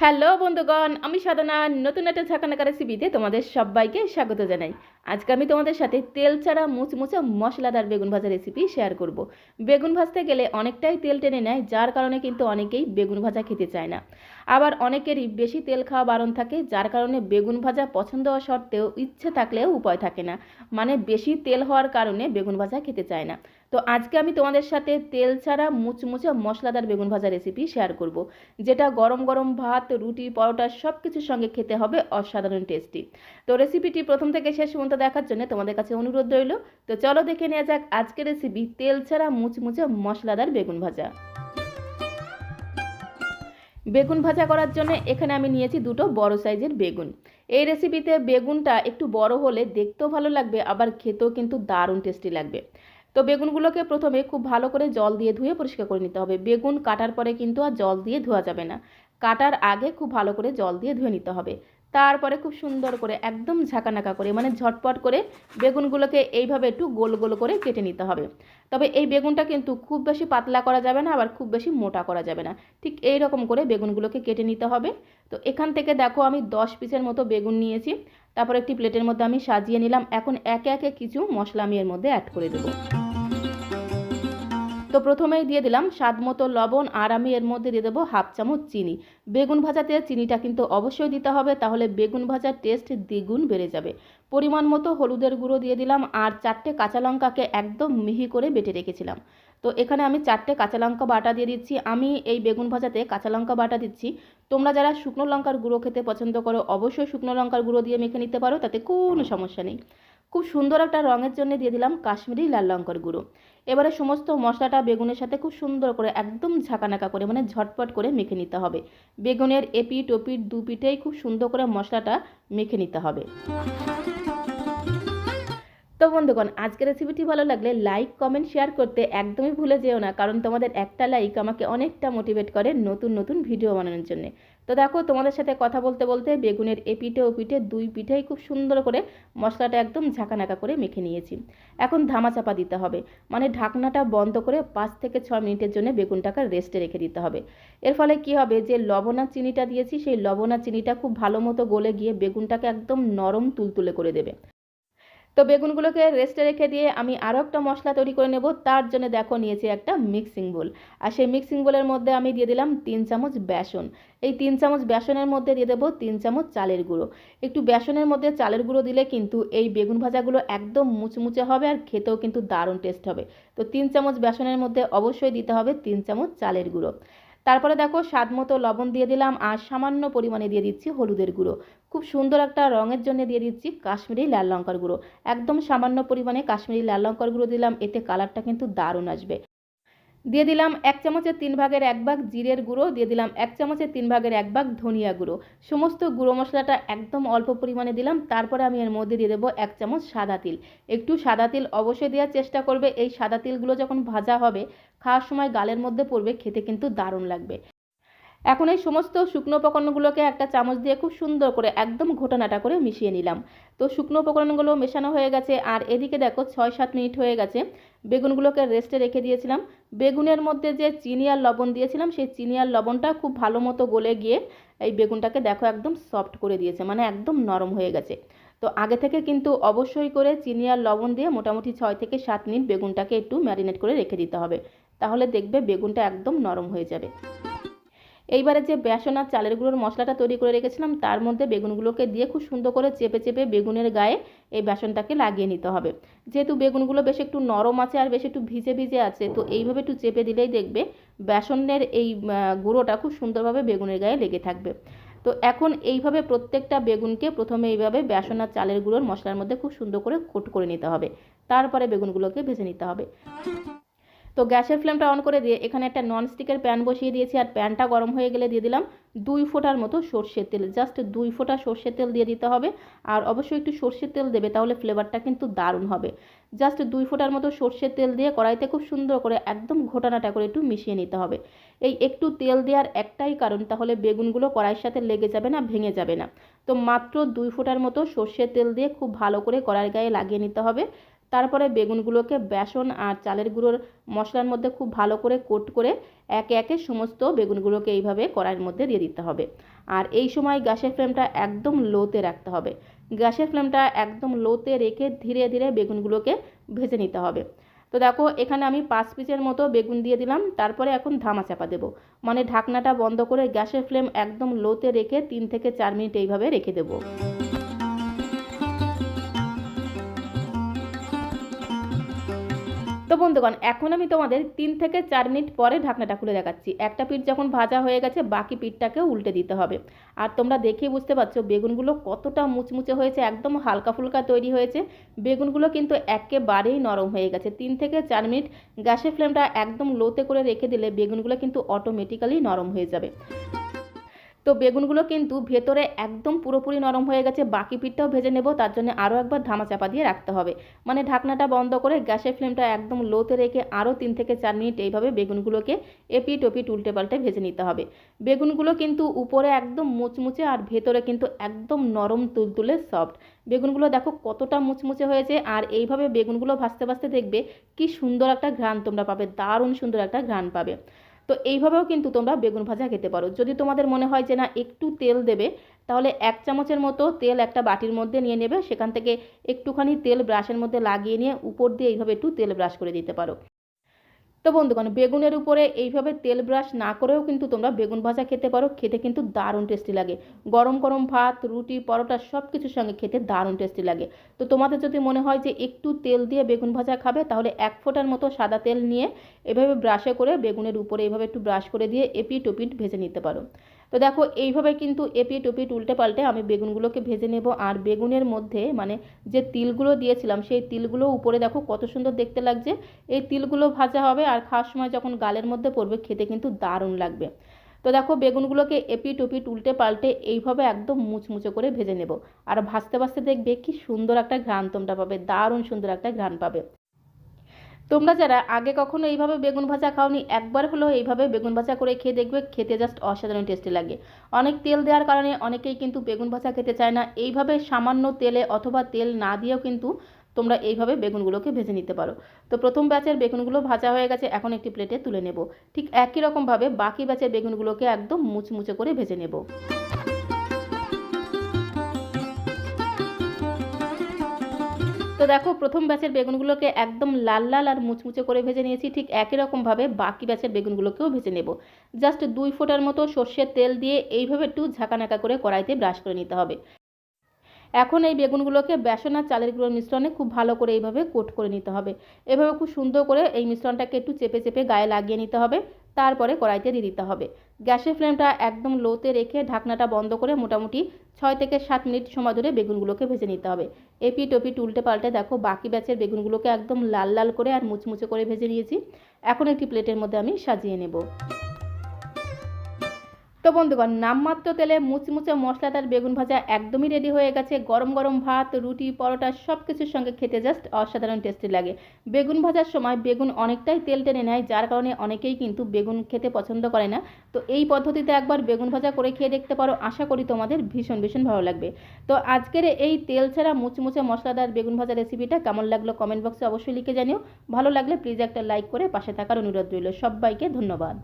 Hello বন্ধুগণ, আমি সাধনা, নতুন একটা ঝাঁকানাকা রেসিপিতে তোমাদের সবাইকে স্বাগত জানাই। আজকে আমি তোমাদের সাথে তেল ছাড়া মুচমুচে মশলাদার বেগুন ভাজা রেসিপি শেয়ার করব। বেগুন ভাজতে গেলে অনেকটাই তেল টেনে নেয়, যার কারণে কিন্তু অনেকেই বেগুন ভাজা খেতে চায় না। আবার অনেকেরই বেশি তেল খাওয়া বারণ থাকে, যার কারণে বেগুন ভাজা পছন্দ হওয়া সত্ত্বেও ইচ্ছে থাকলেও উপায় থাকে না। মানে বেশি তেল হওয়ার কারণে বেগুন ভাজা খেতে চায় না। তো আজকে আমি তোমাদের সাথে তেল ছাড়া মুচমুচে মশলাদার বেগুন ভাজা রেসিপি শেয়ার করব, যেটা গরম গরম ভাত, রুটি, পরোটা সব কিছুর সঙ্গে খেতে হবে অসাধারণ টেস্টি তো রেসিপিটি প্রথম থেকে শেষ পর্যন্ত দেখার জন্য তোমাদের কাছে অনুরোধ রইল, তো চলো দেখে নেওয়া যাক আজকের রেসিপি তেল ছাড়া মুচমুচে মশলাদার বেগুন ভাজা। বেগুন ভাজা করার জন্য এখানে আমি নিয়েছি দুটো বড় সাইজের বেগুন। এই রেসিপিতে বেগুনটা একটু বড় হলে দেখতেও ভালো লাগবে, আবার খেতেও কিন্তু দারুণ টেস্টি লাগবে। তো বেগুনগুলোকে প্রথমে খুব ভালো করে জল দিয়ে ধুয়ে পরিষ্কার করে নিতে হবে। বেগুন কাটার পরে কিন্তু আর জল দিয়ে ধোয়া যাবে না। কাটার আগে খুব ভালো করে জল দিয়ে ধুয়ে নিতে হবে। তারপরে খুব সুন্দর করে একদম ঝাঁকানাকা করে মানে ঝটপট করে বেগুনগুলোকে এইভাবে একটু গোল গোল করে কেটে নিতে হবে। তবে এই বেগুনটা কিন্তু খুব বেশি পাতলা করা যাবে না, আবার খুব বেশি মোটা করা যাবে না। ঠিক এই রকম করে বেগুনগুলোকে কেটে নিতে হবে। তো এখান থেকে দেখো আমি দশ পিসের মতো বেগুন নিয়েছি। তারপর একটি প্লেটের মধ্যে আমি সাজিয়ে নিলাম। এখন একে একে কিছু মশলা আমি এর মধ্যে অ্যাড করে দেবো। তো প্রথমেই দিয়ে দিলাম স্বাদ মতো লবণ আর আমি এর মধ্যে দিয়ে দেবো হাফ চামচ চিনি। বেগুন ভাজাতে চিনিটা কিন্তু অবশ্যই দিতে হবে, তাহলে বেগুন ভাজার টেস্ট দ্বিগুণ বেড়ে যাবে। পরিমাণ মতো হলুদের গুঁড়ো দিয়ে দিলাম আর চারটে কাঁচা লঙ্কাকে একদম মিহি করে বেটে রেখেছিলাম। তো এখানে আমি চারটে কাঁচা লঙ্কা বাটা দিয়ে দিচ্ছি। আমি এই বেগুন ভাজাতে কাঁচা লঙ্কা বাটা দিচ্ছি। তোমরা যারা শুকনো লঙ্কার গুঁড়ো খেতে পছন্দ করো, অবশ্যই শুকনো লঙ্কার গুঁড়ো দিয়ে মেখে নিতে পারো, তাতে কোনো সমস্যা নেই। খুব সুন্দর একটা রঙের জন্য দিয়ে দিলাম কাশ্মীরি লাল লঙ্কার গুঁড়ো। এবারে সমস্ত মশলাটা বেগুনের সাথে খুব সুন্দর করে একদম ঝাঁকানাকা করে মানে ঝটপট করে মেখে নিতে হবে। বেগুনের এপিট ওপিট দু পিঠেই খুব সুন্দর করে মশলাটা মেখে নিতে হবে। তো বন্ধুগণ, আজকের রেসিপিটি ভালো লাগলে লাইক কমেন্ট শেয়ার করতে একদমই ভুলে যেও না, কারণ তোমাদের একটা লাইক আমাকে অনেকটা মোটিভেট করে নতুন নতুন ভিডিও বানানোর জন্য। তো দেখো, তোমাদের সাথে কথা বলতে বলতে বেগুনের এ পিঠে ও পিঠে দুই পিঠেই খুব সুন্দর করে মশলাটা একদম ঝাঁকানাকা করে মেখে নিয়েছি। এখন ধামা চাপা দিতে হবে মানে ঢাকনাটা বন্ধ করে পাঁচ থেকে ছ মিনিটের জন্য বেগুনটাকে রেস্টে রেখে দিতে হবে। এর ফলে কি হবে, যে লবণা চিনিটা দিয়েছি, সেই লবণা চিনিটা খুব ভালো মতো গলে গিয়ে বেগুনটাকে একদম নরম তুলতুলে করে দেবে। তো বেগুনগুলোকে রেস্টে রেখে দিয়ে আমি আরও একটা মশলা তৈরি করে নেব। তার জন্য দেখো নিয়েছি একটা মিক্সিং বোল আর সেই মিক্সিং বোলের মধ্যে আমি দিয়ে দিলাম তিন চামচ বেসন। এই তিন চামচ বেসনের মধ্যে দিয়ে দেবো তিন চামচ চালের গুঁড়ো। একটু বেসনের মধ্যে চালের গুঁড়ো দিলে কিন্তু এই বেগুন ভাজাগুলো একদম মুচমুচে হবে আর খেতেও কিন্তু দারুণ টেস্ট হবে। তো তিন চামচ বেসনের মধ্যে অবশ্যই দিতে হবে তিন চামচ চালের গুঁড়ো। তারপরে দেখো স্বাদ মতো লবণ দিয়ে দিলাম আর সামান্য পরিমাণে দিয়ে দিচ্ছি হলুদের গুঁড়ো। খুব সুন্দর একটা রঙের জন্য দিয়ে দিচ্ছি কাশ্মীরি লাল লঙ্কার গুঁড়ো। একদম সামান্য পরিমাণে কাশ্মীরি লাল লঙ্কার গুঁড়ো দিলাম, এতে কালারটা কিন্তু দারুণ আসবে। দিয়ে দিলাম এক চামচের তিন ভাগের এক ভাগ জিরের গুঁড়ো, দিয়ে দিলাম এক চামচের তিন ভাগের এক ভাগ ধনিয়া গুঁড়ো। সমস্ত গুঁড়ো মশলাটা একদম অল্প পরিমাণে দিলাম, তারপরে আমি এর মধ্যে দিয়ে দেবো এক চামচ সাদা তিল। একটু সাদা তিল অবশ্যই দেওয়ার চেষ্টা করবে, এই সাদা তিলগুলো যখন ভাজা হবে, খাওয়ার সময় গালের মধ্যে পড়বে, খেতে কিন্তু দারুণ লাগবে। এখন এই সমস্ত শুকনো উপকরণগুলোকে একটা চামচ দিয়ে খুব সুন্দর করে একদম ঘোটানাটা করে মিশিয়ে নিলাম। তো শুকনো উপকরণগুলো মেশানো হয়ে গেছে, আর এদিকে দেখো ছয় সাত মিনিট হয়ে গেছে। বেগুনগুলোকে রেস্টে রেখে দিয়েছিলাম। বেগুনের মধ্যে যে চিনি আর লবণ দিয়েছিলাম, সেই চিনি আর লবণটা খুব ভালো মতো গলে গিয়ে এই বেগুনটাকে দেখো একদম সফট করে দিয়েছে মানে একদম নরম হয়ে গেছে। তো আগে থেকে কিন্তু অবশ্যই করে চিনি আর লবণ দিয়ে মোটামুটি ছয় থেকে সাত মিনিট বেগুনটাকে একটু ম্যারিনেট করে রেখে দিতে হবে। তাহলে দেখবে বেগুনটা একদম নরম হয়ে যাবে। এইবারে যে বেসন আর চালের গুঁড়োর মশলাটা তৈরি করে রেখেছিলাম, তার মধ্যে বেগুনগুলোকে দিয়ে খুব সুন্দর করে চেপে চেপে বেগুনের গায়ে এই বেসনটাকে লাগিয়ে নিতে হবে। যেহেতু বেগুনগুলো বেশ একটু নরম আছে আর বেশ একটু ভিজে ভিজে আছে, তো এইভাবে একটু চেপে দিলেই দেখবে বেসনের এই গুঁড়োটা খুব সুন্দরভাবে বেগুনের গায়ে লেগে থাকবে। তো এখন এইভাবে প্রত্যেকটা বেগুনকে প্রথমে এইভাবে বেসন আর চালের গুঁড়োর মশলার মধ্যে খুব সুন্দর করে কোট করে নিতে হবে। তারপরে বেগুনগুলোকে ভেজে নিতে হবে। তো গ্যাসের ফ্লেমটা অন করে দিয়ে এখানে একটা ননস্টিকের প্যান বসিয়ে দিয়েছি আর প্যানটা গরম হয়ে গেলে দিয়ে দিলাম দুই ফোঁটার মতো সর্ষের তেল। জাস্ট দুই ফোঁটা সর্ষের তেল দিয়ে দিতে হবে আর অবশ্যই একটু সর্ষের তেল দেবে তাহলে ফ্লেভারটা কিন্তু দারুণ হবে। জাস্ট দুই ফোঁটার মতো সর্ষের তেল দিয়ে কড়াইতে খুব সুন্দর করে একদম ঘোটানাটা করে একটু মিশিয়ে নিতে হবে। এই একটু তেল দেওয়ার একটাই কারণ তাহলে বেগুনগুলো কড়াইয়ের সাথে লেগে যাবে না, ভেঙে যাবে না। তো মাত্র দুই ফোঁটার মতো সর্ষের তেল দিয়ে খুব ভালো করে কড়াইয়ের গায়ে লাগিয়ে নিতে হবে। তারপরে বেগুনগুলোকে বেসন আর চালের গুঁড়োর মশলার মধ্যে খুব ভালো করে কোট করে একে একে সমস্ত বেগুনগুলোকে এইভাবে কড়াইয়ের মধ্যে দিয়ে দিতে হবে। আর এই সময় গ্যাসের ফ্লেমটা একদম লোতে রাখতে হবে। গ্যাসের ফ্লেমটা একদম লোতে রেখে ধীরে ধীরে বেগুনগুলোকে ভেজে নিতে হবে। তো দেখো, এখানে আমি পাঁচ পিসের মতো বেগুন দিয়ে দিলাম। তারপরে এখন ধামা চাপা দেবো। মানে ঢাকনাটা বন্ধ করে গ্যাসের ফ্লেম একদম লোতে রেখে তিন থেকে চার মিনিট এইভাবে রেখে দেবো। বন্ধুগণ, এখন আমি তোমাদের তিন থেকে চার মিনিট পরে ঢাকনাটা খুলে দেখাচ্ছি। একটা পিঠ যখন ভাজা হয়ে গেছে, বাকি পিঠটাকেও উল্টে দিতে হবে। আর তোমরা দেখে বুঝতে পারছ, বেগুনগুলো কতটা মুচমুচে হয়েছে, একদম হালকা ফুলকা তৈরি হয়েছে। বেগুনগুলো কিন্তু একেবারেই নরম হয়ে গেছে। তিন থেকে চার মিনিট গ্যাসের ফ্লেমটা একদম লোতে করে রেখে দিলে বেগুনগুলো কিন্তু অটোমেটিক্যালি নরম হয়ে যাবে। তো বেগুনগুলো কিন্তু ভেতরে একদম পুরোপুরি নরম হয়ে গেছে, বাকি পিঠটাও ভেজে নেব, তার জন্য আরও একবার ধামা চাপা দিয়ে রাখতে হবে। মানে ঢাকনাটা বন্ধ করে গ্যাসের ফ্লেমটা একদম লোতে রেখে আরও তিন থেকে চার মিনিট এইভাবে বেগুনগুলোকে এপিট ওপিট উল্টে পাল্টে ভেজে নিতে হবে। বেগুনগুলো কিন্তু উপরে একদম মুচমুচে আর ভেতরে কিন্তু একদম নরম তুলতুলে সফট। বেগুনগুলো দেখো কতটা মুচমুচে হয়েছে, আর এইভাবে বেগুনগুলো ভাজতে ভাজতে দেখবে কি সুন্দর একটা ঘ্রাণ তোমরা পাবে, দারুণ সুন্দর একটা ঘ্রাণ পাবে। তো এইভাবেও কিন্তু তোমরা বেগুন ভাজা খেতে পারো। যদি তোমাদের মনে হয় যে না, একটু তেল দেবে, তাহলে এক চামচের মতো তেল একটা বাটির মধ্যে নিয়ে নেবে, সেখান থেকে একটুখানি তেল ব্রাশের মধ্যে লাগিয়ে নিয়ে উপর দিয়ে এইভাবে একটু তেল ব্রাশ করে দিতে পারো। তো বন্ধুগণ, বেগুনের উপরে এইভাবে তেল ব্রাশ না করেও কিন্তু তোমরা বেগুন ভাজা খেতে পারো। খেতে কিন্তু দারুণ টেস্টি লাগে। গরম গরম ভাত, রুটি, পরোটা সব কিছুর সঙ্গে খেতে দারুণ টেস্টি লাগে। তো তোমাদের যদি মনে হয় যে একটু তেল দিয়ে বেগুন ভাজা খাবে, তাহলে এক ফোঁটার মতো সাদা তেল নিয়ে এভাবে ব্রাশে করে বেগুনের উপরে এভাবে একটু ব্রাশ করে দিয়ে এপিট ওপিট ভেজে নিতে পারো। তো দেখো, এইভাবে কিন্তু এপিট ওপিট উল্টে পাল্টে আমি বেগুনগুলোকে ভেজে নেব। আর বেগুনের মধ্যে মানে যে তিলগুলো দিয়েছিলাম, সেই তিলগুলো উপরে দেখো কত সুন্দর দেখতে লাগছে। এই তিলগুলো ভাজা হবে আর খাওয়ার সময় যখন গালের মধ্যে পড়বে, খেতে কিন্তু দারুণ লাগবে। তো দেখো, বেগুনগুলোকে এপিট ওপিট উল্টে পাল্টে এইভাবে একদম মুচমুচে করে ভেজে নেব। আর ভাজতে ভাজতে দেখবে কি সুন্দর একটা ঘ্রাণ তোমরা পাবে, দারুণ সুন্দর একটা ঘ্রাণ পাবে। তোমরা যারা আগে কখনো এইভাবে বেগুন ভাজা খাওনি, একবার হলেও এইভাবে বেগুন ভাজা করে খেয়ে দেখবে, খেতে জাস্ট অসাধারণ টেস্টি লাগে। অনেক তেল দেওয়ার কারণে অনেকেই কিন্তু বেগুন ভাজা খেতে চায় না। এইভাবে সামান্য তেলে অথবা তেল না দিয়েও কিন্তু তোমরা এইভাবে বেগুনগুলোকে ভেজে নিতে পারো। তো প্রথম ব্যাচের বেগুনগুলো ভাজা হয়ে গেছে, এখন একটি প্লেটে তুলে নেব। ঠিক একই রকমভাবে বাকি ব্যাচের বেগুনগুলোকে একদম মুচমুচে করে ভেজে নেব। তো দেখো, প্রথম ব্যাচের বেগুনগুলোকে একদম লাল লাল আর মুচমুচে করে ভেজে নিয়েছি। ঠিক একই রকমভাবে বাকি ব্যাচের বেগুনগুলোকেও ভেজে নেব। জাস্ট দুই ফোঁটার মতো সর্ষের তেল দিয়ে এইভাবে একটু ঝাঁকানাকা করে কড়াইতে ব্রাশ করে নিতে হবে। এখন এই বেগুনগুলোকে বেসন আর চালের গুঁড়োর মিশ্রণে খুব ভালো করে এইভাবে কোট করে নিতে হবে। এভাবে খুব সুন্দর করে এই মিশ্রণটাকে একটু চেপে চেপে গায়ে লাগিয়ে নিতে হবে। তারপরে কড়াইতে দিয়ে দিতে হবে। গ্যাসের ফ্লেমটা একদম লোতে রেখে ঢাকনাটা বন্ধ করে মোটামুটি ছয় থেকে সাত মিনিট সময় ধরে বেগুনগুলোকে ভেজে নিতে হবে। এপি টপি উল্টে পাল্টে দেখো বাকি ব্যাচের বেগুনগুলোকে একদম লাল লাল করে আর মুচমুচে করে ভেজে নিয়েছি। এখন একটি প্লেটের মধ্যে আমি সাজিয়ে নেব। তো বন্ধুগণ, নামমাত্র তেলে মুচমুচে মশলাদার বেগুন ভাজা একদমই রেডি হয়ে গেছে। গরম গরম ভাত, রুটি, পরোটা সব কিছুর সঙ্গে খেতে জাস্ট অসাধারণ টেস্টি লাগে। বেগুন ভাজার সময় বেগুন অনেকটাই তেল টেনে নেয়, যার কারণে অনেকেই কিন্তু বেগুন খেতে পছন্দ করে না। তো এই পদ্ধতিতে একবার বেগুন ভাজা করে খেয়ে দেখতে পারো, আশা করি তোমাদের ভীষণ ভীষণ ভালো লাগবে। তো আজকের এই তেল ছাড়া মুচমুচে মশলাদার বেগুন ভাজা রেসিপিটা কেমন লাগল কমেন্ট বক্সে অবশ্যই লিখে জানিও। ভালো লাগলে প্লিজ একটা লাইক করে পাশে থাকার অনুরোধ রইল। সবাইকে ধন্যবাদ।